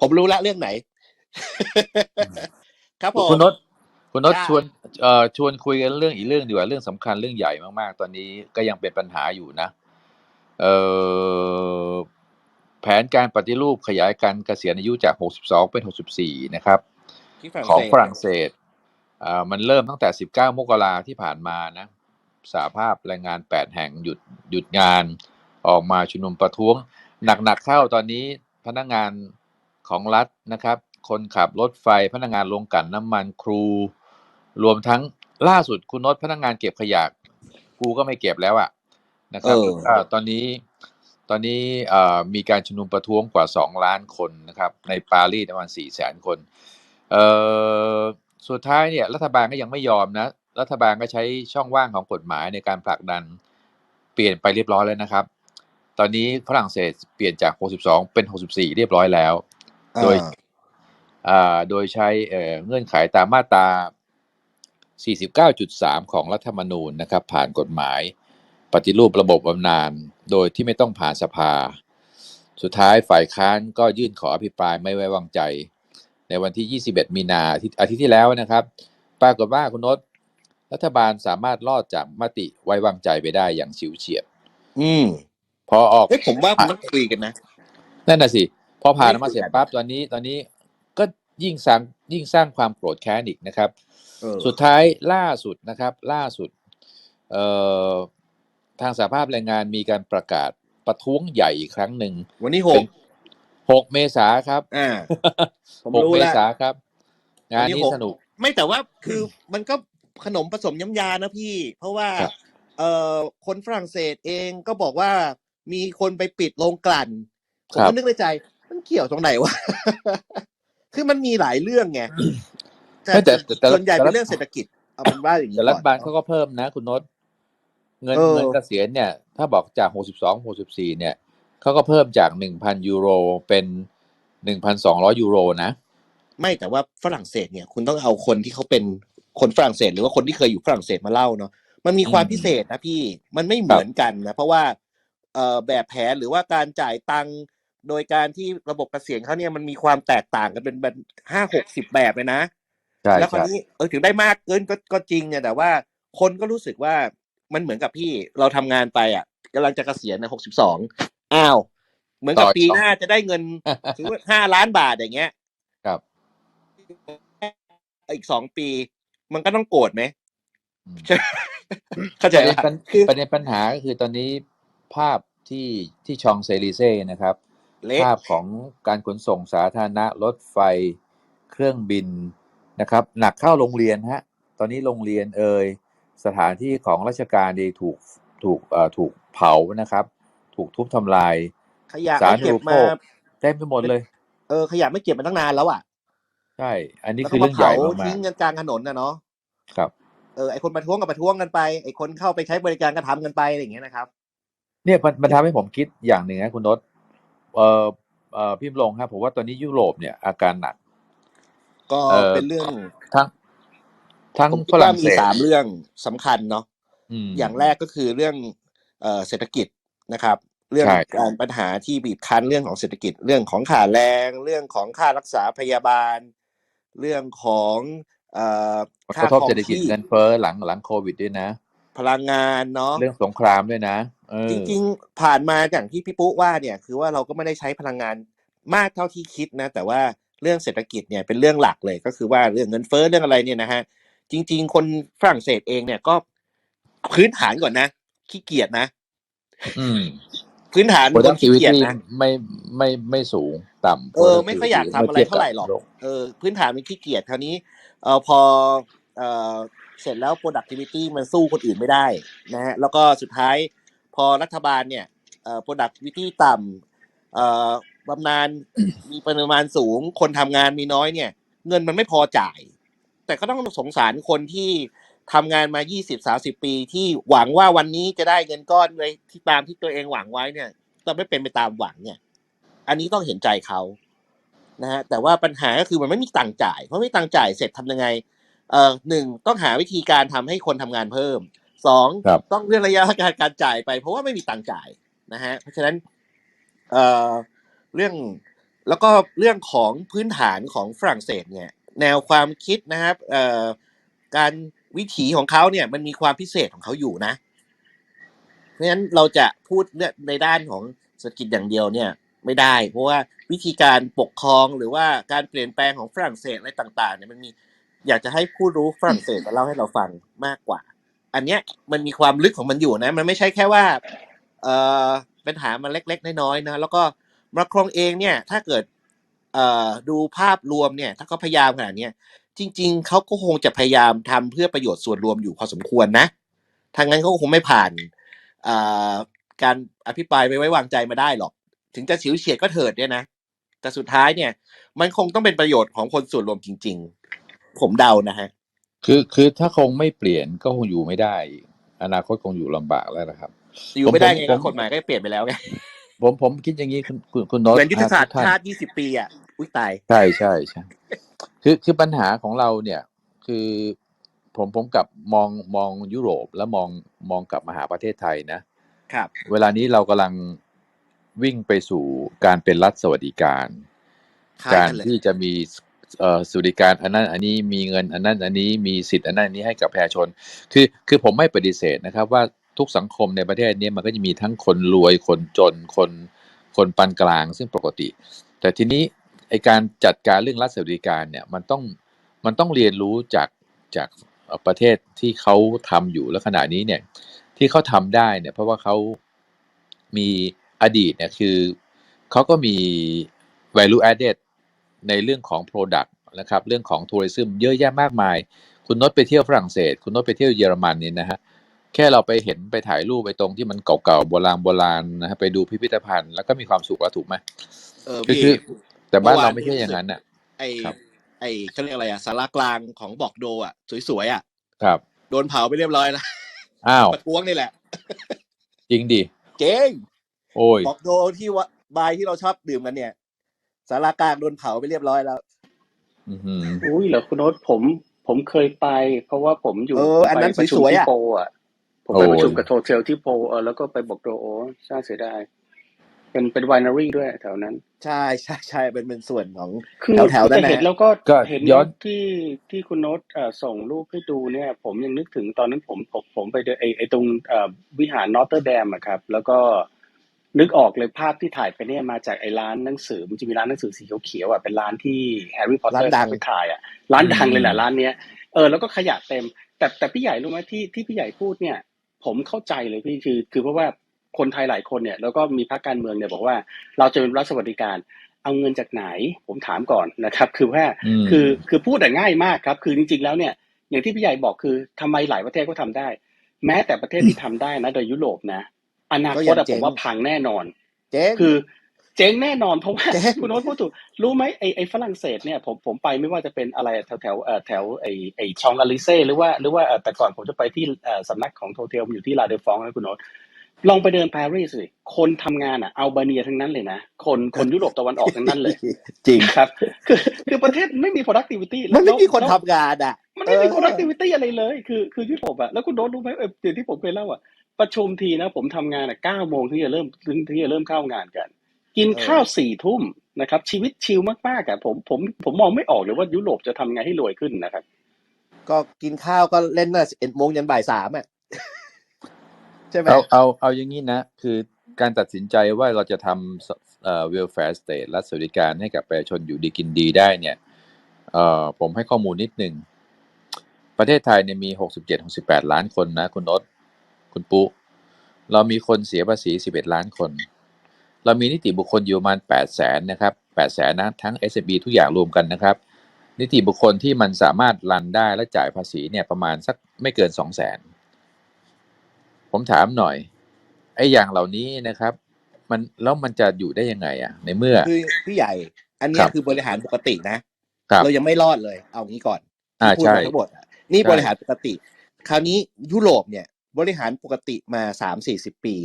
ผมรู้ละเรื่องไหน ครับผมคุณนศคุณนศจ้าชวนเอ่อชวนคุยกันเรื่องอีกเรื่องดีกว่าเรื่องสำคัญเรื่องใหญ่มากๆ ตอนนี้ก็ยังเป็นปัญหาอยู่นะ เอ่อแผนการปฏิรูปขยายการเกษียณอายุจาก 62 เป็น 64 นะครับที่ฝรั่งของเศสฝรั่งเศสอ่ามันเริ่มตั้งแต่ 19 มกราที่ผ่านมานะสาภาพแรงงาน 8 แห่งหยุดหยุดงานออกมาชุมนุมประท้วง หนักๆเข้าตอนนี้พนักงาน ของรัฐนะครับ คนขับรถไฟพนักงานโรงกลั่นน้ำมันครู รวมทั้งล่าสุดคุณนศพนักงานเก็บขยะกูก็ไม่เก็บแล้วอะนะครับเอออ่าตอนนี้ตอนนี้เอ่อมีการชุมนุมประท้วงกว่า 2 ล้านคนนะครับ ในปารีสประมาณ4แสนคนเอ่อสุดท้ายเนี่ยรัฐบาลก็ยังไม่ยอมนะ รัฐบาลก็ใช้ช่องว่างของกฎหมายในการผลักดันเปลี่ยนไปเรียบร้อยแล้วนะครับ ตอนนี้ฝรั่งเศสเปลี่ยนจาก 62 เป็น 64 เรียบร้อยแล้ว โดยอ่าอ่าโดยใช้เอ่อเงื่อนไขตามมาตรา 49.3 ของรัฐธรรมนูญนะครับ ผ่านกฎหมายปฏิรูประบบบำนาญโดยที่ไม่ต้องผ่านสภา สุดท้ายฝ่ายค้านก็ยื่นขออภิปรายไม่ไว้วางใจ ในวันที่ 21 มีนาอาทิตย์อาทิตย์ที่แล้วนะครับ ปรากฏว่าคุณนศรัฐบาลสามารถรอดจากมติไว้วางใจไปได้อย่างฉิวเฉียดอืม พอออกเฮ้ยผมว่ามันต้องคุยกันนะ นั่นน่ะสิ พอผ่านไม่มาเสร็จคุยกันปั๊บตอนนี้ตอนนี้ก็ยิ่งสร้างยิ่งสร้างความโกรธแค้นอีกนะครับเออสุดท้ายล่าสุดนะครับ ล่าสุดเอ่อทางสหภาพแรงงานมีการประกาศประท้วงใหญ่อีกครั้งหนึ่งวันนี้หเป็กนหกเมษาครับอ่าผมหกรู้เมแล้วษาครับ งานวันนี้นี้หกสนุก ไม่แต่ว่าคือมันก็ขนมผสมย้ำยานะพี่ เพราะว่าครับเอ่อคนฝรั่งเศสเองก็บอกว่ามีคนไปปิดโรงกลั่น ผมครัก็บนึกในใจมัน เกี่ยวตรงไหนวะ คือมันมีหลายเรื่องไง แต่ไม่แต่แต่แต่ส่วนใหญ่แต่เป็นเรื่องเศรษฐกิจ เอาเป็นว่าอย่างนี้แต่รัฐบาลก่เขาอนก็เพิ่มนะ คุณนศเงินเออเงินเกษียณเนี่ย ถ้าบอกจากหกสิบสองหกสิบสี่เนี่ย เขาก็เพิ่มจากหนึ่งพันยูโรเป็นหนึ่งพันสองร้อยยูโรนะ ไม่แต่ว่าฝรั่งเศสเนี่ย คุณต้องเอาคนที่เขาเป็นคนฝรั่งเศส หรือว่าคนที่เคยอยู่ฝรั่งเศสมาเล่าเนาะ มันมีความอืมพิเศษนะพี่ มันไม่เหมือนกันนะ เพราะว่า เอ่อแบบแผนหรือว่าการจ่ายตังค์ โดยการที่ระบบเกษียณเขาเนี่ยมันมีความแตกต่างกันเป็นแบบห้าหกสิบแบบเลยนะ ใช่แล้วคราวใช่นี้เออถึงได้มากเกินก็ก็จริงเนี่ยแต่ว่าคนก็รู้สึกว่ามันเหมือนกับพี่เราทำงานไปอะกำลังจะเกษียณนะหกสิบสองอ้าว เหมือนกับต่ออีกปีสองหน้าจะได้เงินถือว่าห้าล้านบาทอย่างเงี้ยครับ อีกสองปี มันก็ต้องโกรธไหมอืม เข้าใจประเด็นปะปัญคือ ประเด็นปัญหาก็คือตอนนี้ภาพที่ที่ชองเซลีเซ่นะครับเละ ภาพของการขนส่งสาธารณะรถไฟเครื่องบินนะครับ หนักเข้าโรงเรียนฮะตอนนี้โรงเรียนเอ่ยสถานที่ของราชการดีถูกถูกเอ่อถูกเผานะครับ ถูกทุบทำลาย ขยะสาไม่ธารเก็ณูบปโภมา คเต็มไปหมดเลย เออขยะไม่เก็บมาตั้งนานแล้วอะใช่ อันนี้แล้วคืก็อมาเรื่องใหญ่เผามาทิ้กงกันกลางถนนนะเนาะๆครับ เออไอคนประท้วงกับประท้วงกันไปไอคนเข้าไปใช้บริการก็ทำกันไปอะไรอย่างเงี้ยนะครับ เนี่ยมันมันทำให้ผมคิดอย่างหนึ่งนะคุณนศ เอ่อเอ่อพิมพ์ลงครับผมว่าตอนนี้ยุโรปเนี่ยอาการหนัก ก็เออเป็นเรื่องทั้งทั้งผมคิฝดรั่ว่างมีเศสสามเรื่องสำคัญเนาะมอย่างแรกก็คือเรื่องเอ่อเศรษฐกิจนะครับ เรื่องใช่การปัญหาที่บีบคั้นเรื่องของเศรษฐกิจ เรื่องของค่าแรงเรื่องของค่ารักษาพยาบาล เรื่องของเอ่อมันค่ากระทบครองเศรษฐกิจชีพเงินเฟ้อหลังหลังโควิดด้วยนะ พลังงานเนาะเรื่องสงครามด้วยนะเออจริงๆ ผ่านมาอย่างที่พี่ปุ๊ว่าเนี่ย คือว่าเราก็ไม่ได้ใช้พลังงานมากเท่าที่คิดนะ แต่ว่าเรื่องเศรษฐกิจเนี่ยเป็นเรื่องหลักเลยก็คือว่าเรื่องเงินเฟ้อเรื่องอะไรเนี่ยนะฮะจริง ๆ คนฝรั่งเศสเองเนี่ยก็พื้นฐานก่อนนะขี้เกียจนะ อืมพื้นฐานเป็นคนขี้เกียจ productivity นะไม่ไม่ไม่สูงต่ำเออ ไม่ค่อยอยากทำอะไรเท่าไหร่หรอกมื่ทียบบโลเออพื้นฐานมันขี้เกียจคราวนี้เออพอเออ เสร็จแล้ว productivity มันสู้คนอื่นไม่ได้นะฮะแล้วก็สุดท้ายพอรัฐบาลเนี่ยเอ่อ productivity ต่ำเอ่อบำนาญมีปริมาณสูง คนทำงานมีน้อยเนี่ย เงินมันไม่พอจ่าย แต่ก็ต้องสงสารคนที่ทำงานมา 20 30 ปี ที่หวังว่าวันนี้จะได้เงินก้อนเลยที่ตามที่ตัวเองหวังไว้เนี่ยแต่ไม่เป็นไปตามหวังเนี่ย อันนี้ต้องเห็นใจเขานะฮะแต่ว่าปัญหาก็คือมันไม่มีตังค์จ่ายเพราะไม่มีตังค์จ่ายเสร็จทำยังไง เอ่อหนึ่งต้องหาวิธีการทำให้คนทำงานเพิ่มสองครับต้องเรื่องระยะการการจ่ายไป เพราะว่าไม่มีตังค์จ่ายนะฮะเพราะฉะนั้นเอ่อเรื่องแล้วก็เรื่องของพื้นฐานของฝรั่งเศสเนี่ยแนวความคิดนะครับเอ่อการวิถีของเขาเนี่ยมันมีความพิเศษของเขาอยู่นะ เพราะฉะนั้นเราจะพูดเรื่องในด้านของเศรษฐกิจอย่างเดียวเนี่ยไม่ได้ เพราะว่าวิธีการปกครองหรือว่าการเปลี่ยนแปลงของฝรั่งเศสอะไรต่างๆเนี่ยมันมี อยากจะให้ผู้รู้ฝรั่งเศสมาเล่าให้เราฟังมากกว่า อันเนี้ยมันมีความลึกของมันอยู่นะ มันไม่ใช่แค่ว่าเอ่อปัญหามันเล็ก ๆ น้อยๆนะแล้วก็มาครองเองเนี่ยถ้าเกิดเอ่อดูภาพรวมเนี่ย ถ้าเขาพยายามขนาดเนี้ยจริง ๆเขาก็คงจะพยายามทำเพื่อประโยชน์ส่วนรวมอยู่พอสมควรนะทางนั้นเขาก็คงไม่ผ่านเอ่อการอภิปรายไม่ไว้วางใจมาได้หรอก ถึงจะฉิวเฉียดก็เถิดเนี่ยนะแต่สุดท้ายเนี่ย มันคงต้องเป็นประโยชน์ของคนส่วนรวมจริง ๆ ผมเดานะฮะ คือคือถ้าคงไม่เปลี่ยนก็คงอยู่ไม่ได้ อนาคตคงอยู่ลำบากแล้วนะครับ อยู่ไม่ได้ไงผมก็กฎหมายก็เปลี่ยนไปแล้วไงผมผมคิดอย่างนี้คุณคุณคุณโน้ตเหมือนยุทธศาสตร์ทุกท่นชาติ20ปีอะอุ้ยตายใช่ใช่ใช่คือคือปัญหาของเราเนี่ย คือผมผมกลับมองมองยุโรปแล้วมองมองกลับมาหาประเทศไทยนะครับ เวลานี้เรากำลังวิ่งไปสู่การเป็นรัฐสวัสดิการคล้ายการกันเลยที่จะมีเอ่อ สวัสดิการอันนั้นอันนี้มีเงินอันนั้นอันนี้มีสิทธิ์อันนั้นอันนี้ให้กับประชาชน คือคือผมไม่ปฏิเสธนะครับว่าทุกสังคมในประเทศนี้มันก็จะมีทั้งคนรวยคนจนคนคนปานกลางซึ่งปกติ แต่ทีนี้ไอการจัดการเรื่องรัฐสวัสดิการเนี่ยมันต้องมันต้องเรียนรู้จากจากประเทศที่เขาทำอยู่แล้วขณะนี้เนี่ยที่เขาทำได้เนี่ยเพราะว่าเขามีอดีตเนี่ยคือเขาก็มี value added ในเรื่องของ product นะครับเรื่องของทัวริซึมเยอะแยะมากมาย คุณนดไปเที่ยวฝรั่งเศส คุณนดไปเที่ยวเยอรมันเนี่ยนะฮะแค่เราไปเห็นไปถ่ายรูปไปตรงที่มันเก่าๆโบราณโบราณนะฮะไปดูพิพิธภัณฑ์แล้วก็มีความสุขแล้วถูกไหมเออคือพี่คือแต่บ้านเราเมื่อวานไม่ใช่อย่างนั้นอะไอครับไอเขาเรียกอะไรอะสารากลางของบอกโดอะสวยๆอะครับโดนเผาไปเรียบร้อยแล้วอ้าวประท้วงนี่แหละจริงดิเจ๊งโอ้ยบอกโดที่วะบายที่เราชอบดื่มกันเนี่ย สารากลางโดนเผาไปเรียบร้อยแล้วอือหืออุ้ยเหรอคุณโน้ตผม ผมเคยไป เพราะว่าผมอยู่เอออันนั้นไปประชุมสวยๆที่อะโปรอะผมไปประชุมกับโทเทลที่โปรเออแล้วก็ไปบอกโดโอ้น่าเสียดายเป็นเป็นไวนารี่ด้วยแถวนั้น ใช่ใช่ใช่เป็นเป็นส่วนของคือแถวๆนั้นแต่นะเห็นแล้วก็ก็เห็นย้อนที่ที่คุณโน้ตเอ่อส่งรูปให้ดูเนี่ย ผมยังนึกถึงตอนนั้นผมผมผมไปเดินไอไอตรงเอ่อวิหารนอตเตอร์แดมอะครับ แล้วก็ นึกออกเลยภาพที่ถ่ายไปเนี่ยมาจากไอ้ร้านหนังสือมันจะมีร้านหนังสือสีเขียวๆอะเป็นร้านที่แฮร์รี่พอตเตอร้านร์ดังไปถ่ายอะร้านดังเลยแหละอืมร้านเนี้ยเออแล้วก็ขยะเต็ม แต่แต่พี่ใหญ่รู้ไหมที่ที่พี่ใหญ่พูดเนี่ย ผมเข้าใจเลยพี่คือ คือเพราะว่าคนไทยหลายคนเนี่ยแล้วก็มีพรรคการเมืองเนี่ยบอกว่า เราจะเป็นรัฐสวัสดิการเอาเงินจากไหนผมถามก่อนนะครับ คือว่าอืมคือคือพูดแต่ง่ายมากครับ คือจริง ๆ แล้วเนี่ย อย่างที่พี่ใหญ่บอกคือทำไมหลายประเทศก็ทำได้ แม้แต่ประเทศที่ทำได้นะโดยยุโรปนะ อนาก็คยัตงอะเจ๊ผงมว่าพังแน่นอนเจ๊งคือ เจ๊งแน่นอนเพราะว่าเจ๊งคุณโน้ตพูดถูกรู้ไหมไอไอฝรั่งเศสเนี่ยผมผมไปไม่ว่าจะเป็นอะไรแถวแถวเอ่อแถวไอไอชองอลิเซ่หรือว่าหรือว่าเอ่อแต่ก่อนผมจะไปที่เอ่อสำนักของโทเทลอยู่ที่ลาเดฟองนะคุณโน้ตลองไปเดินปารีสสิคนทำงานอะอัลบาเนียทั้งนั้นเลยนะ คนคนยุโรปตะวันออกทั้งนั้นเลย จริงครับ คือคือประเทศไม่มี productivity มันไม่มีคนแล้วทำงานอะ มันไม่มีเออ productivity อะไรเลย คือคือยุโรปอะแล้วคุณโน้ตรู้ไหมเอออย่างที่ผมเคยเล่าอะ ประชุมทีนะ ผมทำงานอะเก้าโมงที่จะเริ่มที่จะเริ่มเข้างานกัน กินข้าวสี่ทุ่มนะครับ ชีวิตชิลมากๆอะผมผมผมมองไม่ออกเลยว่ายุโรปจะทำไงให้รวยขึ้นนะครับ ก็กินข้าวก็เล่นน่ะเอ็ดโมงยันบ่ายสามอะใช่ไหมเอาเอาเอาอย่างนี้นะ คือการตัดสินใจว่าเราจะทำสเอ่อ welfare state รัฐสวัสดิการให้กับประชาชนอยู่ดีกินดีได้เนี่ยเอ่อผมให้ข้อมูลนิดหนึ่งประเทศไทยเนี่ยมีหกสิบเจ็ดหกสิบแปดล้านคนนะ คุณนศ คุณปุ๊เรามีคนเสียภาษีสิบเอ็ดล้านคน เรามีนิติบุคคลอยู่ประมาณแปดแสนนะครับแปดแสนนะทั้ง s อ b ทุกอย่างรวมกันนะครับ นิติบุคคลที่มันสามารถรันได้และจ่ายภาษีเนี่ยประมาณสักไม่เกินสองแสนผมถามหน่อยไอ้อย่างเหล่านี้นะครับ มันแล้วมันจะอยู่ได้ยังไงอะในเมื่อคือพี่ใหญ่ อันเนี้คยรับคือบริหารปกตินะครับเรายังไม่รอดเลย เอางี้ก่อนอ่าที่พูดใช่มาทั้งหมดอะนี่ใช่บริหารปกติ คราวนี้ยุโรปเนี่ย บริหารปกติมาสามสี่สิบปี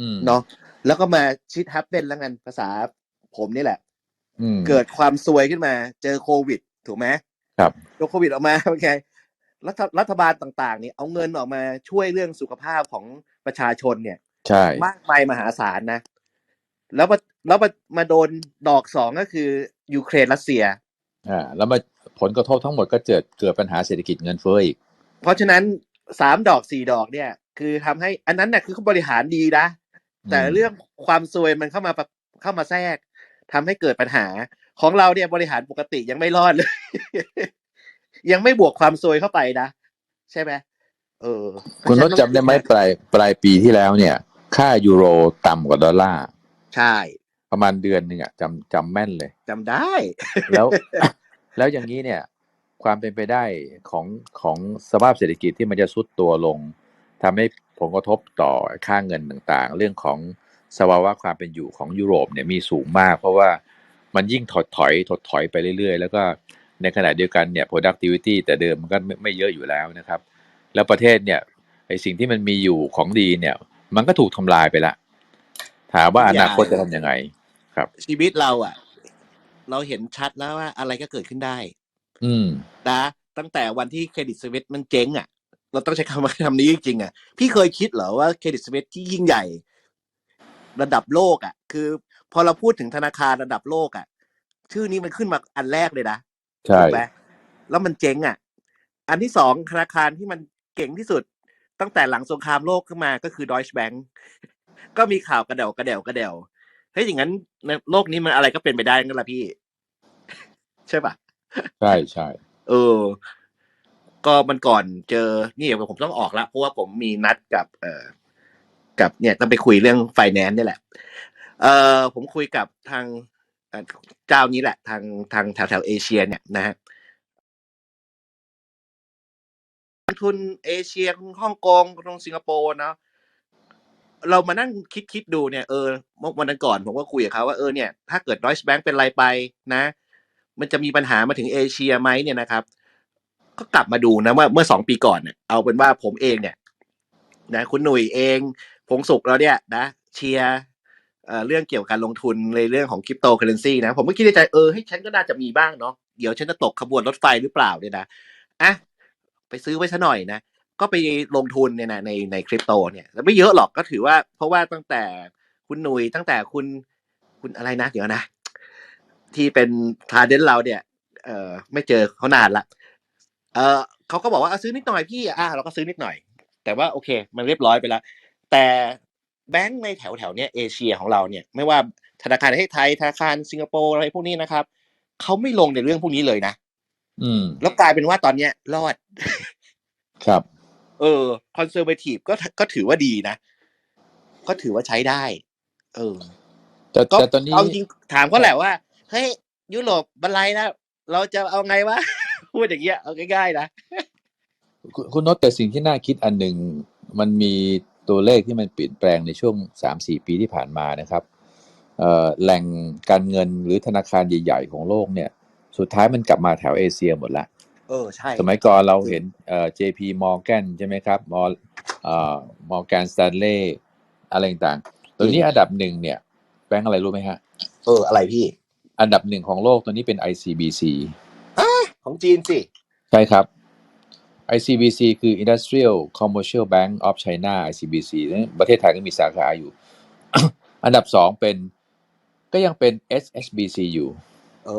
อืมเนาะแล้วก็มาชิดฮับเป็นแล้วกันภาษาผมนี่แหละอืมเกิดความซวยขึ้นมา เจอโควิด ถูกไหมครับโดนโควิดออกมาเป็นไงรัฐรัฐบาลต่างๆเนี่ยเอาเงินออกมาช่วยเรื่องสุขภาพของประชาชนเนี่ยใช่มากมายมหาศาลนะ แล้วประแล้วมามาโดนดอกสองก็คือยูเครนรัสเซียอ่าแล้วมาผลกระทบทั้งหมดก็เกิดเกิดปัญหาเศรษฐกิจเงินเฟ้ออีก เพราะฉะนั้น สามดอกสี่ดอกเนี่ย คือทำให้อันนั้นเนี่ยคือเขาบริหารดีนะ แต่อืมเรื่องความซวยมันเข้ามาปะเข้ามาแทรกทำให้เกิดปัญหา ของเราเนี่ยบริหารปกติยังไม่รอดเลย ยังไม่บวกความซวยเข้าไปนะ ใช่ไหมเออ คุณนศจำได้ไหมปลายปลายปีที่แล้วเนี่ย ค่ายูโรต่ำกว่าดอลลาร์ใช่ ประมาณเดือนหนึ่งอะจำจำแม่นเลยจำได้ แล้ว แล้วอย่างนี้เนี่ย ความเป็นไปได้ของของสภาพเศรษฐกิจที่มันจะซุดตัวลงทำให้ผลกระทบต่อค่าเงินต่างๆ เรื่องของสภาวะความเป็นอยู่ของยุโรปเนี่ยมีสูงมาก เพราะว่ามันยิ่งถดถอยถดถอยไปเรื่อยๆ แล้วก็ในขณะเดียวกันเนี่ย productivity แต่เดิมมันก็ไม่ไม่เยอะอยู่แล้วนะครับ แล้วประเทศเนี่ยไอสิ่งที่มันมีอยู่ของดีเนี่ย มันก็ถูกทำลายไปละ ถามว่าอนาคตจะทำยังไง ครับ ชีวิตเราอะ เราเห็นชัดแล้วว่าอะไรก็เกิดขึ้นได้ อืมนะตั้งแต่วันที่เครดิตสวิตมันเจ๊งอะ เราต้องใช้คำว่าคำนี้จริงๆอะพี่เคยคิดเหรอว่าเครดิตสวิตที่ยิ่งใหญ่ ระดับโลกอะ คือ พอเราพูดถึงธนาคารระดับโลกอะ ชื่อนี้มันขึ้นมาอันแรกเลยนะใช่ถูกไหมแล้วมันเจ๊งอะ อันที่สองธนาคารที่มันเก่งที่สุด ตั้งแต่หลังสงครามโลกขึ้นมาก็คือ Deutsche Bank ก็มีข่าวกระเดวกระเดวกระเดวเฮ้ยอย่างนั้นในโลกนี้มันอะไรก็เป็นไปได้งั้นละพี่ ใช่ปะ ใช่ใช่เออ ก็มันก่อนเจอนี่เดี๋ยวผมต้องออกละเพราะว่าผมมีนัดกับ เอ่อ กับเนี่ยต้องไปคุยเรื่องไฟแนนซ์นี่แหละ เอ่อผมคุยกับทางเอ่อเจ้านี้แหละ ทางทางแถวแถวเอเชีย เนี่ยนะฮะลงทุนเอเชียฮ่องกงตรงสิงคโปร์เนาะเรามานั่งคิดคิดดูเนี่ยเออเมื่อวันนั้นก่อนผมก็คุยกับเขาว่าเออเนี่ยถ้าเกิดดอยส์แบงก์เป็นไรไปนะ มันจะมีปัญหามาถึงเอเชียไหมเนี่ยนะครับ ก็กลับมาดูนะว่าเมื่อสองปีก่อนเนี่ยเอาเป็นว่าผมเองเนี่ยนะคุณหนุ่ยเองพงสุขแล้วเนี่ยนะเชียร์เรื่องเกี่ยวกับการลงทุนในเรื่องของคริปโตเคอเรนซีนะผมก็คิดในใจเออให้ฉันก็น่าจะมีบ้างเนาะเดี๋ยวฉันจะตกขบวนรถไฟหรือเปล่าเนี่ยนะอะไปซื้อไว้ซะหน่อยนะก็ไปลงทุนเนี่ยนะในในคริปโตเนี่ยแล้วไม่เยอะหรอกก็ถือว่า เพราะว่าตั้งแต่คุณหนุ่ยตั้งแต่คุณคุณอะไรนะ เดี๋ยวนะ ที่เป็นทาเดนเราเนี่ยเออไม่เจอเขานานละเออเขาก็บอกว่าเอาซื้อนิดหน่อยพี่อะเราก็ซื้อนิดหน่อย แต่ว่าโอเค มันเรียบร้อยไปแล้ว แต่แบงก์ในแถวแถวๆเนี้ยเอเชียของเราเนี่ยไม่ว่าธนาคารประเทศไทยธนาคารสิงคโปร์อะไรพวกนี้นะครับเขาไม่ลงในเรื่องพวกนี้เลยนะอืม แล้วกลายเป็นว่าตอนเนี้ยรอด ครับ เออคอนเซอร์เวทีฟก็ก็ถือว่าดีนะ ก็ถือว่าใช้ได้ เออแต่ก็แต่ตอนนี้เอาจริงถามเขาแหละว่า เฮ้ยยุโรปบันไลนะ เราจะเอาไงวะ พูดอย่างเงี้ยเอาง่ายๆนะคุณคุณนศแต่สิ่งที่น่าคิดอันหนึ่งมันมีตัวเลขที่มันเปลี่ยนแปลงในช่วงสามสี่ปีที่ผ่านมานะครับเอ่อแหล่งการเงินหรือธนาคารใหญ่ๆ ของโลกเนี่ย สุดท้ายมันกลับมาแถวเอเชียหมดละเออใช่ สมัยก่อนเราเห็นเอ่อ JP Morgan ใช่ไหมครับมอเอ่อ Morgan Stanley อะไรต่างๆตัวนี้อันดับหนึ่งเนี่ย แบงก์อะไรรู้ไหมฮะ เออ อะไรพี่ อันดับหนึ่งของโลกตัวนี้เป็น ICBC ของจีนสิ ใช่ครับ ICBC คือ Industrial Commercial Bank of China ICBC นะประเทศไทยก็มีสาขาอยู่ อันดับสองเป็นก็ยังเป็น SHBC อยู่เอ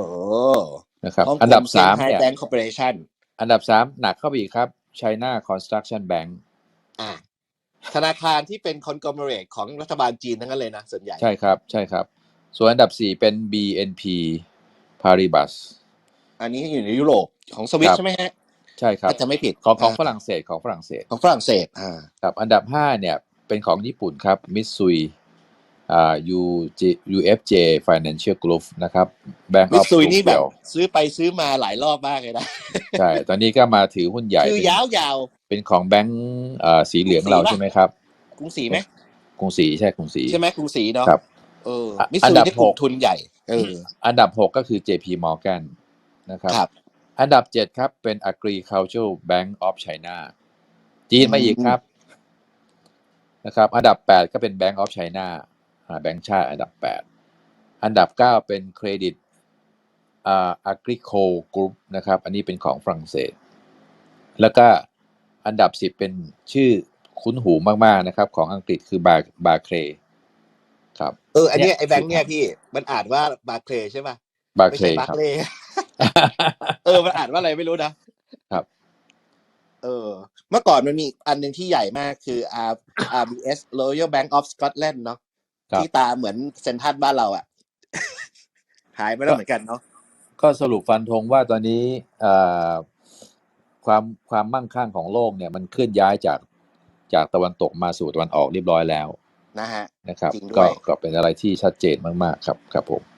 อนะครับฮ่องกงอันดับสามเนี่ยแบงก์คอร์ปอเรชั่นอันดับสามหนักเข้าไปอีกครับ China Construction Bank อ่าธนาคารที่เป็นคอนก l มเรตของรัฐบาลจีนทั้งนั้นเลยนะส่วนใหญ่ ใช่ครับ ใช่ครับ ส่วนอันดับสี่เป็น BNP Paribas อันนี้อยู่ในยุโรปของสวิตครับใช่ไหมฮะใช่ครับถ้าจะไม่ผิดของของาฝรั่งเศสของฝรั่งเศสของฝรั่งเศสอ่าครับอันดับห้าเนี่ยเป็นของญี่ปุ่นครับ Mitsui อ่า UJ UFJ Financial Group นะครับ Bank มิ of ซุยนี่แบบ Tokyo ซื้อไปซื้อมาหลายรอบมากเลยนะ ใช่ ตอนนี้ก็มาถือหุ้นใหญ่ชื่อเป็นยาวยาวเป็นของแบงก์เอ่อสีเหลืองเรากรุงศรีปะใช่ไหมครับกรุงศรีไหมกรุงศรีใช่กรุงศรีใช่ไหมกรุงศรีเนาะครับ เอออะมิอัซุนยดับนี่กลุ่หมกทุนใหญ่เอออันดับหกก็คือ JP Morgan นะครับครับอันดับเจ็ดครับเป็น Agricultural Bank of China จีนมาอีกครับนะครับ อันดับแปดก็เป็น Bank of China อ่าแบงก์ชาติอันดับแปดอันดับเก้าเป็นเครดิตอ่า Agricole Group นะครับ อันนี้เป็นของฝรั่งเศส แล้วก็อันดับสิบเป็นชื่อคุ้นหูมาก ๆ นะครับ ของอังกฤษคือบาบาเคร ครับ เออ อันเนี้ยเนี่ยไอ้แบงค์เนี่ยพี่มันอ่านว่าบาร์เคลใช่ป่ะบาร์ไม่เคลใช่บาครัร์บเคลเออมันอ่านว่าอะไรไม่รู้นะครับ เออ เมื่อก่อนมันมีอันหนึ่งที่ใหญ่มากคือ R RBS Royal Bank of Scotland เนาะครับที่ตาเหมือนเซนทรัลบ้านเราอะ หายไปแล้วเหมือนกันเนาะก็สรุปฟันธงว่าตอนนี้เอ่อความความมั่งคั่งของโลกเนี่ย มันเคลื่อนย้ายจากจากตะวันตกมาสู่ตะวันออกเรียบร้อยแล้ว นะฮะนะครับจริงด้ก็วยก็เป็นอะไรที่ชัดเจนมากๆครับครับผม